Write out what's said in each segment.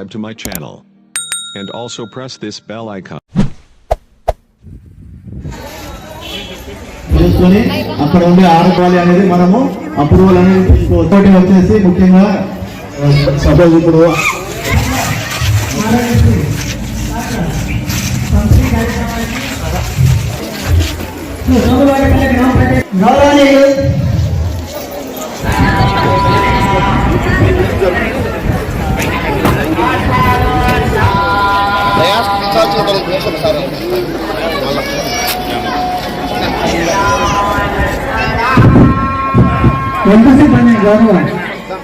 subscribe to my channel. And also press this bell icon. చేసుకొని అక్కడ ఉండే ఆడపాలి అనేది మనము అప్రూవల్ అనేది తీసుకోవచ్చు వచ్చేసి ముఖ్యంగా సపోజ్ ఇప్పుడు గౌరవనీయులు ఎంతసేపు అనే గౌరవం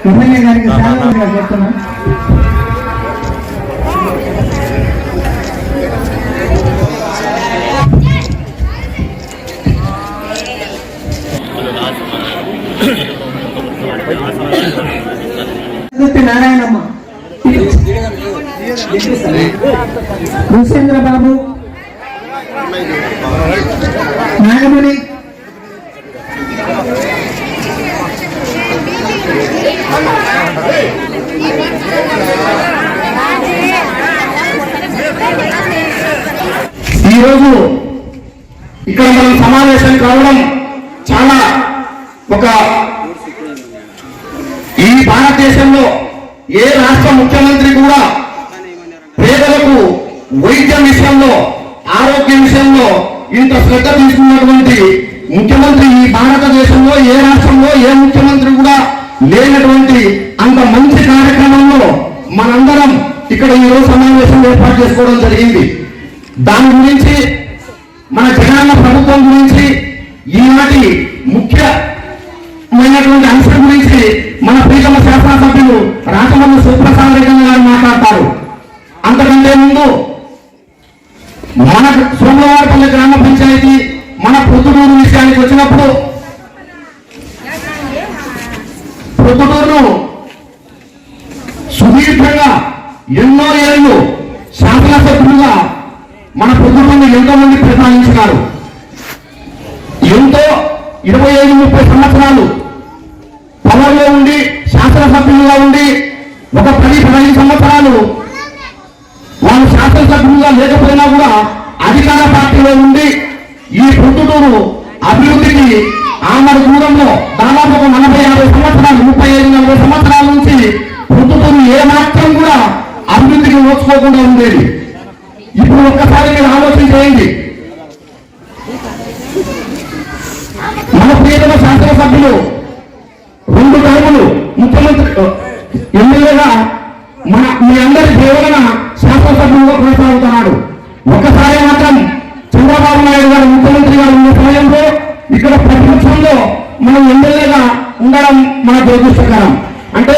ఎమ్మెల్యే గారికి సెలవు చెప్తున్నా నాగమణి. ఈరోజు ఇక్కడ మనం సమావేశం కావడం చాలా ఒక ఈ భారతదేశంలో ఏ రాష్ట్ర ముఖ్యమంత్రి కూడా పేదలకు వైద్యం విషయంలో ఆరోగ్య విషయంలో ఇంత శ్రద్ధ తీసుకున్నటువంటి ముఖ్యమంత్రి ఈ భారతదేశంలో ఏ రాష్ట్రంలో ఏ ముఖ్యమంత్రి కూడా లేనటువంటి అంత మంచి కార్యక్రమంలో మనందరం ఇక్కడ ఈరోజు సమావేశం ఏర్పాటు చేసుకోవడం జరిగింది. దాని గురించి మన జగనన్న ప్రభుత్వం గురించి ఈనాటి ముఖ్యమైనటువంటి అంశం గురించి మన ప్రీతమ శాసనసభ్యులు రాజమల్లి సుప్రసాద్ రెడ్డి గారు మాట్లాడతారు. విషయానికి వచ్చినప్పుడు సుదీర్ఘంగా ఎన్నో ఏళ్ళు శాసనసభ్యులుగా మన పొద్దుటూరుని ఎంతో మంది ప్రసాదించినారు ఎంతో ఇరవై ఐదు ముప్పై సంవత్సరాలు పవర్లో ఉండి శాసనసభ్యులుగా ఉండి ఒక పది పదిహేను సంవత్సరాలు వాళ్ళు శాసనసభ్యులుగా లేకపోయినా కూడా అధికార పార్టీలో ఉండి ఈ పొద్దుటూరు అభివృద్ధికి ఆమడ దూరంలో దాదాపు ఒక నలభై యాభై సంవత్సరాలు ముప్పై ఐదు నలభై సంవత్సరాల నుంచి ప్రభుత్వం ఏ మాత్రం కూడా అభివృద్ధికి నోచుకోకుండా ఉండేది. ఇప్పుడు ఒక్కసారి మీరు ఆలోచన చేయండి. మన ప్రియతమ శాసనసభ్యులు రెండు టైములు ముఖ్యమంత్రి ఎమ్మెల్యేగా మన మీ అందరి దేవన శాసనసభ్యులుగా కొనసాగుతున్నాడు. ఒక్కసారి మాత్రం చంద్రబాబు నాయుడు గారు ముఖ్యమంత్రి గారు ఉన్న సమయంలో ఇక్కడ ప్రతిపక్షంలో మనం ఎమ్మెల్యేగా ఉండడం మన దురదృష్టకరం. అంటే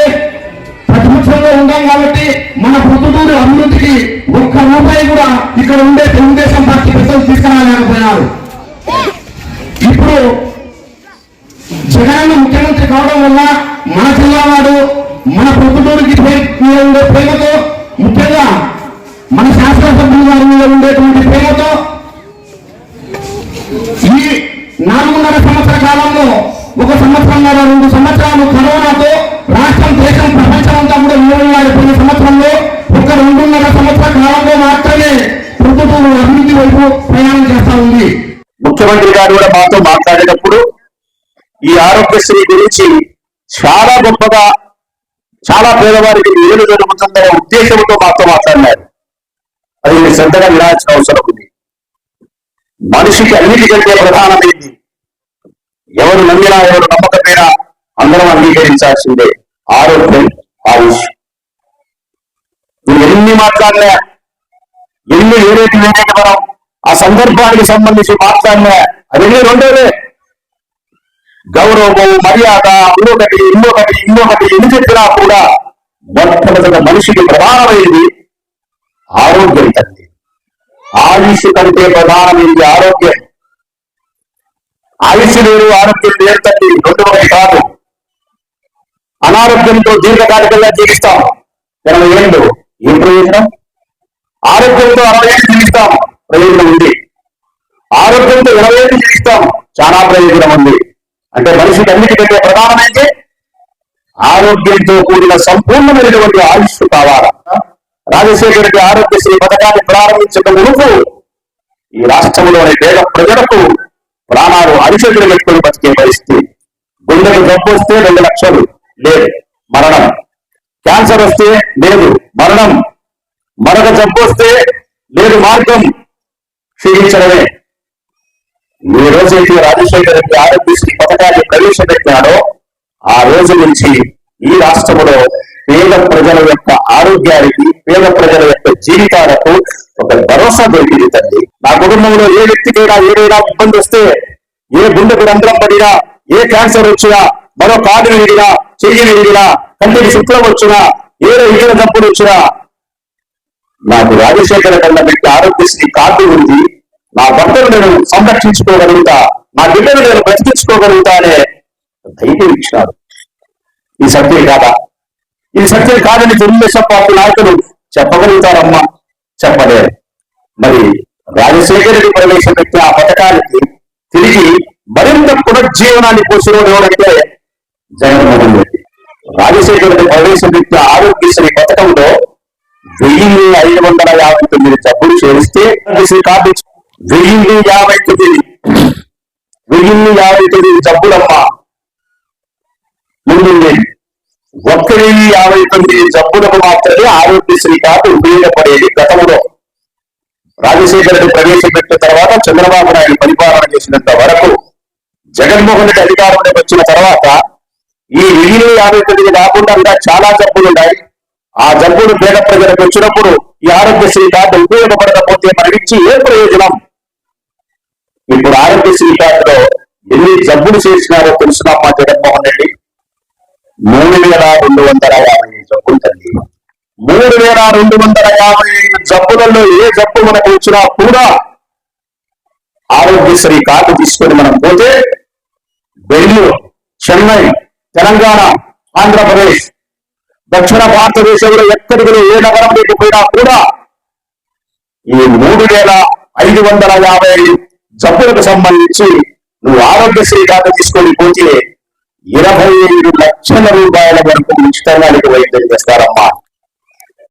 ప్రతిపక్షంలో ఉండాం కాబట్టి మన పొద్దుటూరు అభివృద్ధికి ఒక్క రూపాయి కూడా ఇక్కడ ఉండే తెలుగుదేశం పార్టీ పెద్దలు తీసుకురాలేకపోయినారు ఇప్పుడు జగన్ ముఖ్యమంత్రి కావడం వల్ల మన జిల్లా వాడు మన పొద్దుటూరుకి మీద ఉండే ప్రేమతో ముఖ్యంగా మన శాసనసభ్యుల వారి మీద ఉండేటువంటి ప్రేమ ఈ నాలుగున్నర సంవత్సర కాలంలో ఒక సంవత్సరంన్నర రెండు సంవత్సరాలు కరోనాతో రాష్ట్రం దేశం ప్రపంచం అంతా కూడా నిలబడిపోయిన సంవత్సరంలో ఒక రెండున్నర సంవత్సర కాలంలో మాత్రమే ప్రభుత్వం అభివృద్ధి వైపు ప్రయాణం చేస్తా ఉంది. ముఖ్యమంత్రి గారు కూడా మాతో మాట్లాడేటప్పుడు ఈ ఆరోగ్యశ్రీ గురించి చాలా గొప్పగా చాలా పేదవారికి మేలు జరుగుతుందనే ఉద్దేశంతో మాతో మాట్లాడినారు. అది మీరు శ్రద్ధగా వినాల్సిన అవసరం ఉంది. మనిషికి అన్నిటికంటే ప్రధానమైంది ఎవరు నమ్మినా ఎవరు నమ్మకపోయినా అందరం అంగీకరించాల్సిందే. ఆరోగ్యం ఆయుష్. ఎన్ని మాట్లాడినా ఎన్ని ఏదైతే ఏదైతే మనం ఆ సందర్భానికి సంబంధించి మాట్లాడినా అవన్నీ రెండోదే గౌరవము మర్యాద ఇంకొకటి ఇంకొకటి ఇంకొకటి ఎన్ని చెప్పినా కూడా మొట్టమొదట మనిషికి ప్రధానమైనది ఆరోగ్యం తండ్రి ఆయుష్ కంటే ప్రధానమైనది ఆరోగ్యం. ఆయుష్ వేరు ఆరోగ్యం వేరు తండ్రి అనారోగ్యంతో దీర్ఘకాలికంగా జీవిస్తాం. ఇరవై ఏళ్ళు. ఏం ప్రయోజనం? ఆరోగ్యంతో అరవై ఏళ్ళు జీవిస్తాం. ప్రయోజనం ఉంది. ఆరోగ్యంతో ఇరవై ఏళ్ళు జీవిస్తాం. చాలా ప్రయోజనం ఉంది. అంటే మనిషికి అన్నిటికంటే ప్రధానమైతే ఆరోగ్యంతో కూడిన సంపూర్ణమైనటువంటి ఆయుష్ కావాలా. రాజశేఖర రెడ్డి ఆరోగ్యశ్రీ పథకాన్ని ప్రారంభించక మునుపు ఈ రాష్ట్రంలోని పేద ప్రజలకు ప్రాణాలు అరిచేతులు పెట్టుకుని బతికే పరిస్థితి. గుండెలు జబ్బు వస్తే రెండు లక్షలు. లేదు. మరణం. క్యాన్సర్ వస్తే లేదు. మరణం. మరొక జబ్బు వస్తే లేదు. మార్గం. క్షీణించడమే. ఏ రోజైతే రాజశేఖర రెడ్డి ఆరోగ్యశ్రీ పథకాన్ని ప్రవేశపెట్టినాడో ఆ రోజు నుంచి ఈ రాష్ట్రంలో పేద ప్రజల యొక్క ఆరోగ్యానికి పేద ప్రజల యొక్క జీవితాలకు ఒక భరోసా దొరికింది తల్లి. నా కుటుంబంలో ఏ వ్యక్తికైనా ఏదైనా ఇబ్బంది వస్తే ఏ గుండెకు రంధ్రం పడినా ఏ క్యాన్సర్ వచ్చినా మరో కార్డు విడినా చెయ్యి విరిగినా కంటికి శుక్లం వచ్చినా ఏదో ఇతర తప్పుడు వచ్చినా నాకు రాజశేఖర కన్నా బిడ్డ ఆరోగ్యశ్రీ కార్డు ఉంది. నా భర్తను నేను సంరక్షించుకోగలుగుతా నా బిడ్డను నేను బ్రతికించుకోగలుగుతా అనే ధైర్యం ఇచ్చినారు ఈ సత్యం కాదా? ఈ సత్యం కాదని తెలుగుదేశం పార్టీ నాయకులు చెప్పగలుగుతారమ్మా? చెప్పలేరు మరి రాజశేఖర రెడ్డి ప్రవేశపెట్టిన ఆ పథకానికి తిరిగి మరింత పునర్జీవనాన్ని పోసినోడు ఎవరంటే జగన్మోహన్ రెడ్డి రాజశేఖర రెడ్డి ప్రవేశపెట్టిన ఆరోగ్యశ్రీ పథకంలో వెయ్యి ఐదు వందల యాభై తొమ్మిది జబ్బులు చేరిస్తే కార్డు వెయ్యి యాభై తొమ్మిది. వెయ్యి యాభై తొమ్మిది జబ్బులమ్మా. ముందు ఒక్క వెయ్యి యాభై తొమ్మిది జబ్బులకు మాత్రమే ఆరోగ్యశ్రీ కార్డు ఉపయోగపడేది గతంలో. రాజశేఖర రెడ్డి ప్రవేశపెట్టిన తర్వాత చంద్రబాబు నాయుడు పరిపాలన చేసినంత వరకు జగన్మోహన్ రెడ్డి అధికారంలోకి వచ్చిన తర్వాత ఈ వెయ్యి యాభై తొమ్మిది కాకుండా ఇంకా చాలా జబ్బులు ఉన్నాయి. ఆ జబ్బులు పేద ప్రజలకు వచ్చినప్పుడు ఈ ఆరోగ్యశ్రీ కార్డు ఉపయోగపడకపోతే మనకిచ్చి ఏ ప్రయోజనం? ఇప్పుడు ఆరోగ్యశ్రీ కార్డులో ఎన్ని జబ్బులు చేసినారో తెలుసునామా జగన్మోహన్ రెడ్డి? మూడు వేల రెండు వందల యాభై ఐదు జబ్బులు తల్లి. మూడు వేల రెండు వందల యాభై ఐదు జబ్బులలో ఏ జబ్బు మనకు వచ్చినా కూడా ఆరోగ్యశ్రీ కార్డు తీసుకొని మనం పోతే బెంగళూరు చెన్నై తెలంగాణ ఆంధ్రప్రదేశ్ దక్షిణ భారతదేశంలో ఎక్కడికి ఏ నగరం పోయినా కూడా ఈ మూడు వేల ఐదు వందల యాభై జబ్బులకు సంబంధించి నువ్వు ఆరోగ్యశ్రీ కార్డు తీసుకొని పోతే ఇరవై ఐదు లక్షల రూపాయల వరకు ఉచితంగా నీకు వైద్యం చేస్తారమ్మా.